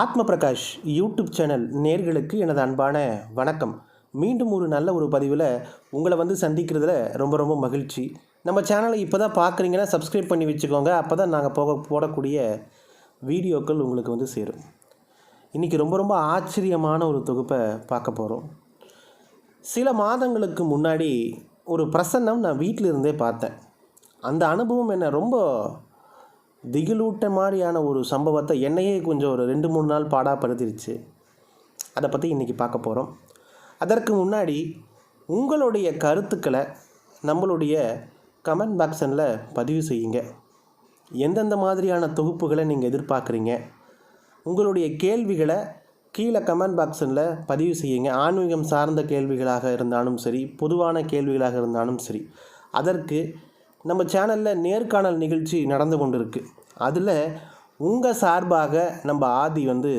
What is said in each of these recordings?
ஆத்ம Prakash YouTube channel நேர்களுக்கு எனது அன்பான வணக்கம். மீண்டும் ஒரு நல்ல ஒரு பதிவில் உங்களை வந்து சந்திக்கிறதுல ரொம்ப ரொம்ப மகிழ்ச்சி. நம்ம சேனலை இப்போ தான் பார்க்குறீங்கன்னா சப்ஸ்கிரைப் பண்ணி வச்சுக்கோங்க. அப்போ தான் நாங்கள் போக போடக்கூடிய வீடியோக்கள் உங்களுக்கு வந்து சேரும். இன்றைக்கி ரொம்ப ரொம்ப ஆச்சரியமான ஒரு தொகுப்பை பார்க்க போகிறோம் சில மாதங்களுக்கு முன்னாடி ஒரு பிரசன்னம் நான் வீட்டில் இருந்தே பார்த்தேன். அந்த அனுபவம் என்னை ரொம்ப திகிலூட்ட மாதிரியான ஒரு சம்பவத்தை என்னையே கொஞ்சம் ஒரு ரெண்டு மூணு நாள் பாடாப்படுத்திருச்சு. அதை பற்றி இன்றைக்கி பார்க்க போகிறோம் அதற்கு முன்னாடி உங்களுடைய கருத்துக்களை நம்மளுடைய கமெண்ட் பாக்ஸனில் பதிவு செய்யுங்க. எந்தெந்த மாதிரியான தொகுப்புகளை நீங்கள் எதிர்பார்க்குறீங்க? உங்களுடைய கேள்விகளை கீழே கமெண்ட் பாக்ஸனில் பதிவு செய்யுங்க. ஆன்மீகம் சார்ந்த கேள்விகளாக இருந்தாலும் சரி பொதுவான கேள்விகளாக இருந்தாலும் சரி. அதற்கு நம்ம சேனலில் நேர்காணல் நிகழ்ச்சி நடந்து கொண்டிருக்கு. அதில் உங்கள் சார்பாக நம்ம ஆதி வந்து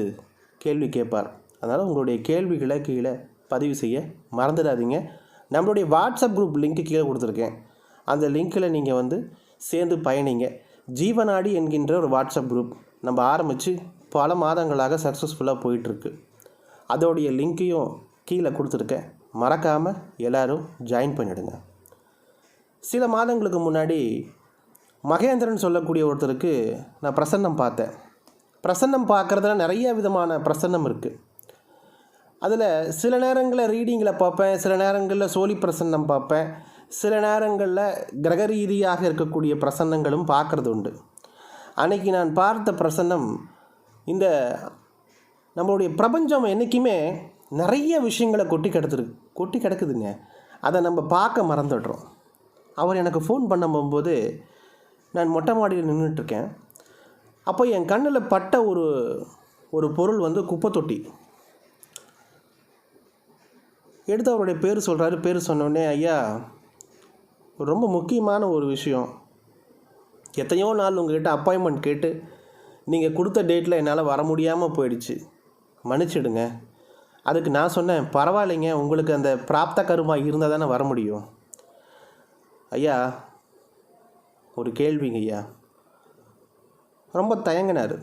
கேள்வி கேட்பார். அதனால் உங்களுடைய கேள்விகளை கீழே பதிவு செய்ய மறந்துடாதீங்க. நம்மளுடைய வாட்ஸ்அப் குரூப் லிங்க்கு கீழே கொடுத்துருக்கேன். அந்த லிங்க்கில் நீங்கள் வந்து சேர்ந்து பயணிங்க. ஜீவநாடி என்கின்ற ஒரு வாட்ஸ்அப் குரூப் நம்ம ஆரம்பித்து பல மாதங்களாக சக்ஸஸ்ஃபுல்லாக போயிட்டுருக்கு. அதோடைய லிங்க்கையும் கீழே கொடுத்துருக்கேன். மறக்காமல் எல்லோரும் ஜாயின் பண்ணிவிடுங்க சில மாதங்களுக்கு முன்னாடி மகேந்திரன் சொல்லக்கூடிய ஒருத்தருக்கு நான் பிரசன்னம் பார்த்தேன். பிரசன்னம் பார்க்குறதுல நிறைய விதமான பிரசன்னம் இருக்குது அதில் சில நேரங்களில் ரீடிங்கில் பார்ப்பேன் சில நேரங்களில் சோழி பிரசன்னம் பார்ப்பேன் சில நேரங்களில் கிரக ரீதியாக இருக்கக்கூடிய பிரசன்னங்களும் பார்க்குறது உண்டு. அன்னைக்கு நான் பார்த்த பிரசன்னம் இந்த நம்மளுடைய பிரபஞ்சம் என்றைக்குமே நிறைய விஷயங்களை கொட்டி கிடத்துரு கொட்டி கிடக்குதுங்க. அதை நம்ம பார்க்க மறந்துடுறோம். அவர் எனக்கு ஃபோன் பண்ண போகும்போது நான் மொட்டை மாடியில் நின்றுட்டுருக்கேன் அப்போ என் கண்ணில் பட்ட ஒரு ஒரு பொருள் வந்து குப்பை தொட்டி எடுத்து அவருடைய பேர் சொல்கிறாரு பேர் சொன்னோடனே ஐயா ரொம்ப முக்கியமான ஒரு விஷயம். எத்தனையோ நாள் உங்கள்கிட்ட அப்பாயின்மெண்ட் கேட்டு நீங்கள் கொடுத்த டேட்டில் என்னால் வர முடியாமல் போயிடுச்சு. மன்னிச்சிடுங்க. அதுக்கு நான் சொன்னேன் பரவாயில்லைங்க. உங்களுக்கு அந்த பிராப்த கருமா இருந்தால் தானே வர முடியும். ஐயா ஒரு கேள்விங்க ஐயா. ரொம்ப தயங்கினார்.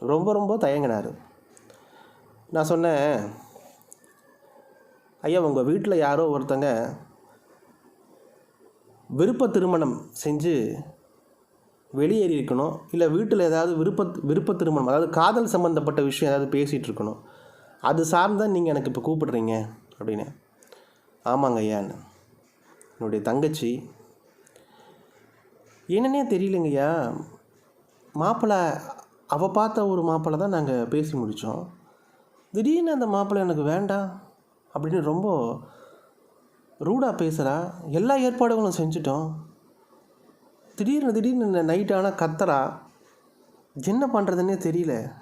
ரொம்ப ரொம்ப தயங்கினார். நான் சொன்னேன் ஐயா உங்கள் வீட்டில் யாரோ ஒருத்தங்க விருப்ப திருமணம் செஞ்சு வெளியேறி இருக்கணும் இல்லை வீட்டில் ஏதாவது விருப்ப விருப்ப திருமணம் அதாவது காதல் சம்மந்தப்பட்ட விஷயம் ஏதாவது பேசிகிட்டு இருக்கணும். அது சார்ந்தான் நீங்கள் எனக்கு இப்போ கூப்பிடுறீங்க. அப்படின்னு. ஆமாங்க ஐயான்னு. என்னுடைய தங்கச்சி. என்னன்னே தெரியலங்கய்யா. மாப்பிள்ளை அவள் பார்த்த ஒரு மாப்பிள்ளை தான் நாங்கள் பேசி முடித்தோம் திடீர்னு அந்த மாப்பிள்ளை எனக்கு வேண்டாம் அப்படின்னு ரொம்ப ரூடாக பேசுகிறா எல்லா ஏற்பாடுகளும் செஞ்சிட்டோம். திடீர்னு திடீர்னு நைட் ஆனால் கத்துறா. என்ன பண்ணுறதுன்னே தெரியல.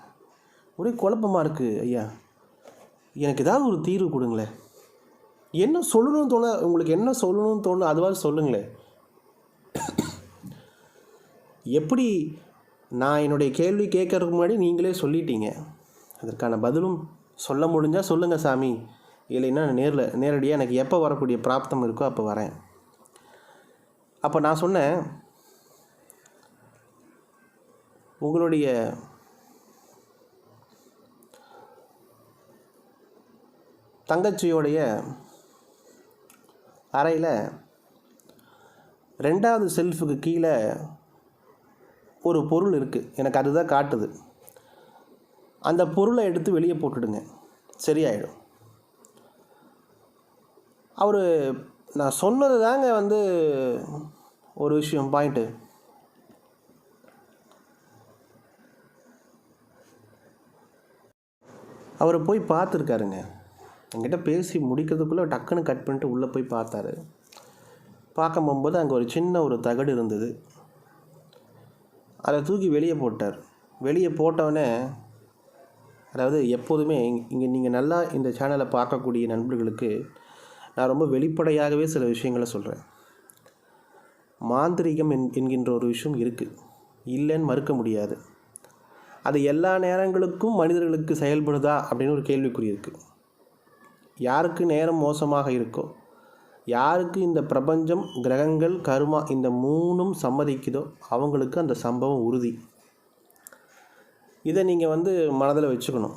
ஒரே குழப்பமாக இருக்குது ஐயா. எனக்கு ஏதாவது ஒரு தீர்வு கொடுங்களேன். என்ன சொல்லணும்னு தோண உங்களுக்கு என்ன சொல்லணும்னு தோணும் அதுவாக சொல்லுங்களேன் எப்படி நான் என்னுடைய கேள்வி கேட்கறதுக்கு முன்னாடி நீங்களே சொல்லிட்டீங்க. அதற்கான பதிலும் சொல்ல முடிஞ்சால் சொல்லுங்கள் சாமி. இல்லைன்னா நேரில் நேரடியாக எனக்கு எப்போ வரக்கூடிய பிராப்தம் இருக்கோ அப்போ வரேன். அப்போ நான் சொன்னேன் உங்களுடைய தங்கச்சியோடைய அறையில் ரெண்டாவது செல்ஃபுக்கு கீழே ஒரு பொருள் இருக்குது எனக்கு அதுதான் காட்டுது. அந்த பொருளை எடுத்து வெளியே போட்டுடுங்க. சரியாயிடும். அவர் நான் சொன்னது தாங்க வந்து ஒரு விஷயம் பாயிண்ட்டு அவரை போய் பார்த்துருக்காருங்க. என்கிட்ட பேசி முடிக்கிறதுக்குள்ளே டக்குன்னு கட் பண்ணிட்டு உள்ளே போய் பார்த்தாரு. பார்க்க போகும்போது அங்கே ஒரு சின்ன ஒரு தகடு இருந்தது. அதை தூக்கி வெளியே போட்டார். வெளியே போட்டவுடனே அதாவது எப்போதுமே இங்கே நீங்கள் நல்லா இந்த சேனலை பார்க்கக்கூடிய நண்பர்களுக்கு நான் ரொம்ப வெளிப்படையாகவே சில விஷயங்களை சொல்கிறேன் மாந்திரிகம் என் என்கின்ற ஒரு விஷயம் இருக்குது இல்லைன்னு மறுக்க முடியாது. அது எல்லா நேரங்களுக்கும் மனிதர்களுக்கு செயல்படுதா அப்படின்னு ஒரு கேள்விக்குறி இருக்குது யாருக்கு நேரம் மோசமாக இருக்கோ யாருக்கு இந்த பிரபஞ்சம் கிரகங்கள் கருமா இந்த மூணும் சம்மதிக்குதோ அவங்களுக்கு அந்த சம்பவம் உறுதி. இதை நீங்கள் வந்து மனதில் வச்சுக்கணும்.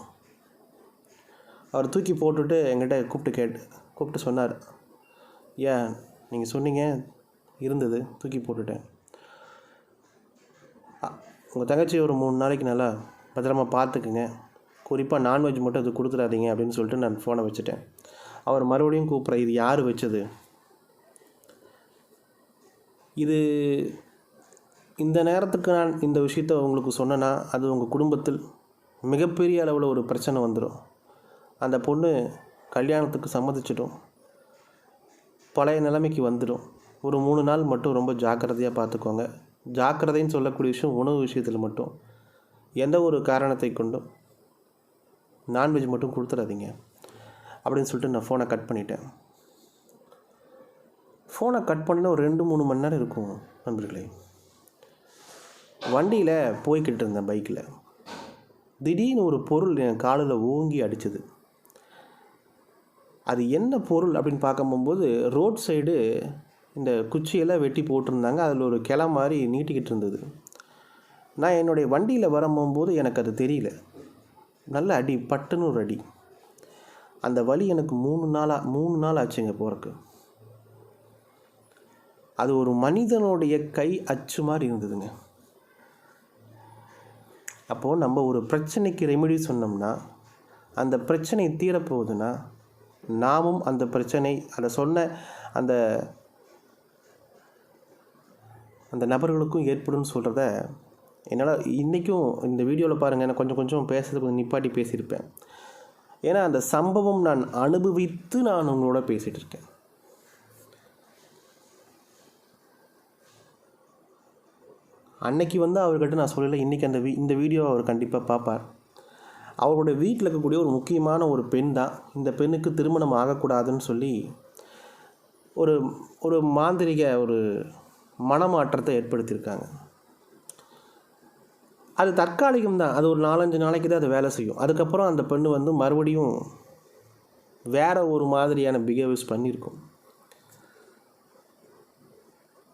அவர் தூக்கி போட்டுட்டு எங்கிட்ட கூப்பிட்டு கேட்டு கூப்பிட்டு சொன்னார். ஏன்? நீங்கள் சொன்னீங்க இருந்தது தூக்கி போட்டுட்டேன். உங்கள் தங்கச்சி ஒரு மூணு நாளைக்கு நல்லா பத்திரமா பார்த்துக்குங்க. குறிப்பாக நான்வெஜ் மட்டும் அது கொடுத்துடாதீங்க அப்படின்னு சொல்லிட்டு நான் ஃபோனை வச்சுட்டேன். அவர் மறுபடியும் கூப்பிட்ற இது யார் வச்சது? இது இந்த நேரத்துக்கு நான் இந்த விஷயத்த உங்களுக்கு சொன்னேன்னா அது உங்கள் குடும்பத்தில் மிகப்பெரிய அளவில் ஒரு பிரச்சனை வந்துடும் அந்த பொண்ணு கல்யாணத்துக்கு சம்மதிச்சிடும். பழைய நிலைமைக்கு வந்துடும். ஒரு மூணு நாள் மட்டும் ரொம்ப ஜாக்கிரதையாக பார்த்துக்கோங்க ஜாக்கிரதைன்னு சொல்லக்கூடிய விஷயம் உணவு விஷயத்தில் மட்டும். எந்த ஒரு காரணத்தை கொண்டும் நான்வெஜ் மட்டும் கொடுத்துடாதீங்க அப்படின்னு சொல்லிட்டு நான் ஃபோனை கட் பண்ணிட்டேன். ஃபோனை கட் பண்ண ஒரு ரெண்டு மூணு மணி நேரம் இருக்கும் நண்பர்களே. வண்டியில் போய்கிட்டு இருந்தேன் பைக்கில் திடீர்னு ஒரு பொருள் என் காலில் ஓங்கி அடிச்சது. அது என்ன பொருள் அப்படின்னு பார்க்க போகும்போது ரோட் சைடு இந்த குச்சியெல்லாம் வெட்டி போட்டிருந்தாங்க. அதில் ஒரு கிளை மாதிரி நீட்டிக்கிட்டு இருந்தது. நான் என்னுடைய வண்டியில் வரும்போது எனக்கு அது தெரியல. நல்ல அடி பட்டுன்னு ஒரு அடி. அந்த வலி எனக்கு மூணு நாளாக மூணு நாள் ஆச்சுங்க போகிறக்கு அது ஒரு மனிதனுடைய கை அச்சு மாதிரி இருந்ததுங்க. அப்போது நம்ம ஒரு பிரச்சனைக்கு ரெமெடி சொன்னோம்னா அந்த பிரச்சனை தீரப்போகுதுன்னா நாமும் அந்த பிரச்சனை அதை சொன்ன அந்த அந்த நபர்களுக்கும் ஏற்படும்னு சொல்கிறத என்னால் இன்றைக்கும் இந்த வீடியோவில் பாருங்கள் நான் கொஞ்சம் கொஞ்சம் பேசுறது கொஞ்சம் நிப்பாட்டி பேசியிருப்பேன். ஏன்னா அந்த சம்பவம் நான் அனுபவித்து நான் உங்களோட பேசிகிட்டு இருக்கேன். அன்னைக்கு வந்து அவர்கிட்ட நான் சொல்லலை இன்றைக்கி அந்த வீ இந்த வீடியோவை அவர் கண்டிப்பாக பார்ப்பார் அவருடைய வீட்டில் இருக்கக்கூடிய ஒரு முக்கியமான ஒரு பெண் தான். இந்த பெண்ணுக்கு திருமணம் ஆகக்கூடாதுன்னு சொல்லி ஒரு ஒரு மாந்திரிக ஒரு மனமாற்றத்தை ஏற்படுத்தியிருக்காங்க. அது தற்காலிகம் தான். அது ஒரு நாலஞ்சு நாளைக்கு தான் அது வேலை செய்யும். அதுக்கப்புறம் அந்த பெண்ணு வந்து மறுபடியும் வேற ஒரு மாதிரியான பிஹேவியர்ஸ் பண்ணியிருக்கும்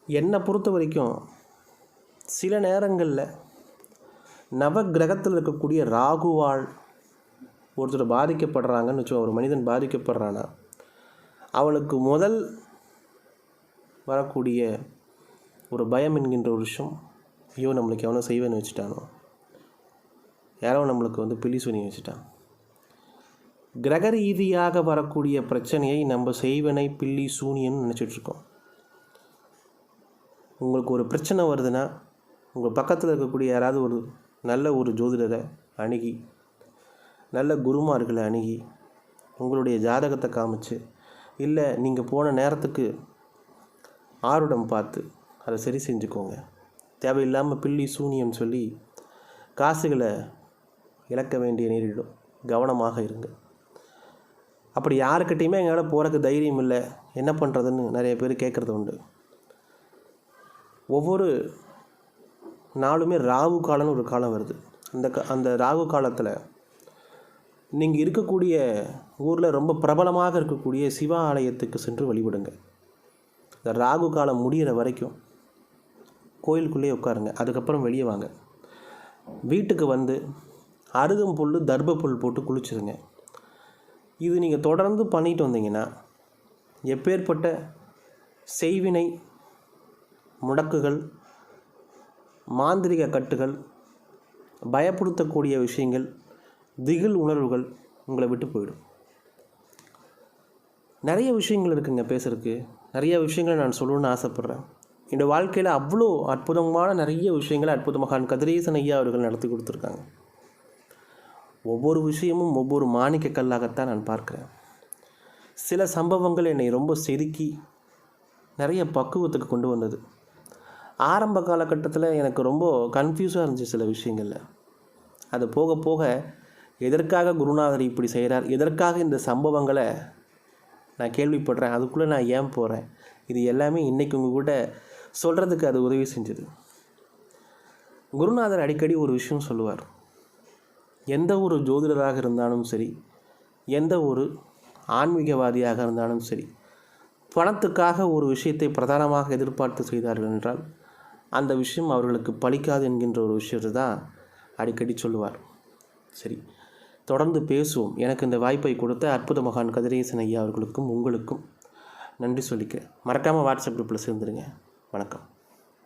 என்னை பொறுத்த வரைக்கும் சில நேரங்களில் நவ கிரகத்தில் இருக்கக்கூடிய ராகுவால் ஒருத்தர் பாதிக்கப்படுறாங்கன்னு வச்சோம் ஒரு மனிதன் பாதிக்கப்படுறான்னா அவனுக்கு முதல் வரக்கூடிய ஒரு பயம் என்கின்ற ஒரு விஷயம் ஐயோ நம்மளுக்கு எவனோ செய்வேன்னு வச்சுட்டானோ? யாரோ நம்மளுக்கு வந்து பில்லி சொல்லி வச்சுட்டான். கிரக ரீதியாக வரக்கூடிய பிரச்சனையை நம்ம செய்வனை பில்லி சூனியன்னு நினச்சிட்ருக்கோம் உங்களுக்கு ஒரு பிரச்சனை வருதுன்னா உங்கள் பக்கத்தில் இருக்கக்கூடிய யாராவது ஒரு நல்ல ஒரு ஜோதிடரை அணுகி நல்ல குருமார்களை அணுகி உங்களுடைய ஜாதகத்தை காமிச்சு இல்லை நீங்கள் போன நேரத்துக்கு ஆருடம் பார்த்து அதை சரி செஞ்சுக்கோங்க. தேவையில்லாமல் பில்லி சூனியம் சொல்லி காசுகளை இழக்க வேண்டிய நேரிடும். கவனமாக இருங்க. அப்படி யாருக்கிட்டேயுமே எங்களால் போகிறக்கு தைரியம் இல்லை. என்ன பண்ணுறதுன்னு நிறைய பேர் கேட்குறது உண்டு. ஒவ்வொரு நாளுமே ராகு காலம்னு ஒரு காலம் வருது. அந்த க அந்த ராகு காலத்தில் நீங்கள் இருக்கக்கூடிய ஊரில் ரொம்ப பிரபலமாக இருக்கக்கூடிய சிவ ஆலயத்துக்கு சென்று வழிபடுங்க. இந்த ராகு காலம் முடிகிற வரைக்கும் கோயிலுக்குள்ளேயே உட்காருங்க. அதுக்கப்புறம் வெளியே வாங்க. வீட்டுக்கு வந்து அருகம் புல் தர்ப புல் போட்டு குளிச்சுருங்க. இது நீங்கள் தொடர்ந்து பண்ணிட்டு வந்தீங்கன்னா எப்பேற்பட்ட செய்வினை முடக்குகள் மாந்திரிக கட்டுகள் பயப்படுத்தக்கூடிய விஷயங்கள் திகில் உணர்வுகள் உங்களை விட்டு போயிடும். நிறைய விஷயங்கள் இருக்குங்க பேசுறதுக்கு. நிறைய விஷயங்களை நான் சொல்லணும்னு ஆசைப்பட்றேன். என்னோடய வாழ்க்கையில் அவ்வளோ அற்புதமான நிறைய விஷயங்களை அற்புதமாக கதிரேசன் ஐயா அவர்கள் நடத்தி கொடுத்துருக்காங்க. ஒவ்வொரு விஷயமும் ஒவ்வொரு மாணிக்க கல்லாகத்தான் நான் பார்க்குறேன். சில சம்பவங்கள் என்னை ரொம்ப செதுக்கி நிறைய பக்குவத்துக்கு கொண்டு வந்தது. ஆரம்ப காலகட்டத்தில் எனக்கு ரொம்ப கன்ஃபியூஸாக இருந்துச்சு சில விஷயங்களில். அது போக போக எதற்காக குருநாதர் இப்படி செய்கிறார் எதற்காக இந்த சம்பவங்களை நான் கேள்விப்படுறேன் அதுக்குள்ளே நான் ஏன் போகிறேன் இது எல்லாமே இன்றைக்கு உங்கள் கூட சொல்கிறதுக்கு அது உதவி செஞ்சது. குருநாதர் அடிக்கடி ஒரு விஷயம் சொல்லுவார். எந்த ஒரு ஜோதிடராக இருந்தாலும் சரி எந்த ஒரு ஆன்மீகவாதியாக இருந்தாலும் சரி பணத்துக்காக ஒரு விஷயத்தை பிரதானமாக எதிர்பார்த்து செய்தார்கள் என்றால் அந்த விஷயம் அவர்களுக்கு பலிக்காது என்கின்ற ஒரு விஷயத்தை தான் அடிக்கடி சொல்லுவார். சரி தொடர்ந்து பேசுவோம். எனக்கு இந்த வாய்ப்பை கொடுத்த அற்புத மகான் கதிரேசன் ஐயா அவர்களுக்கும் உங்களுக்கும் நன்றி சொல்லிக்கிறேன் மறக்காமல் வாட்ஸ்அப் குரூப்பில் சேர்ந்துருங்க. வணக்கம்.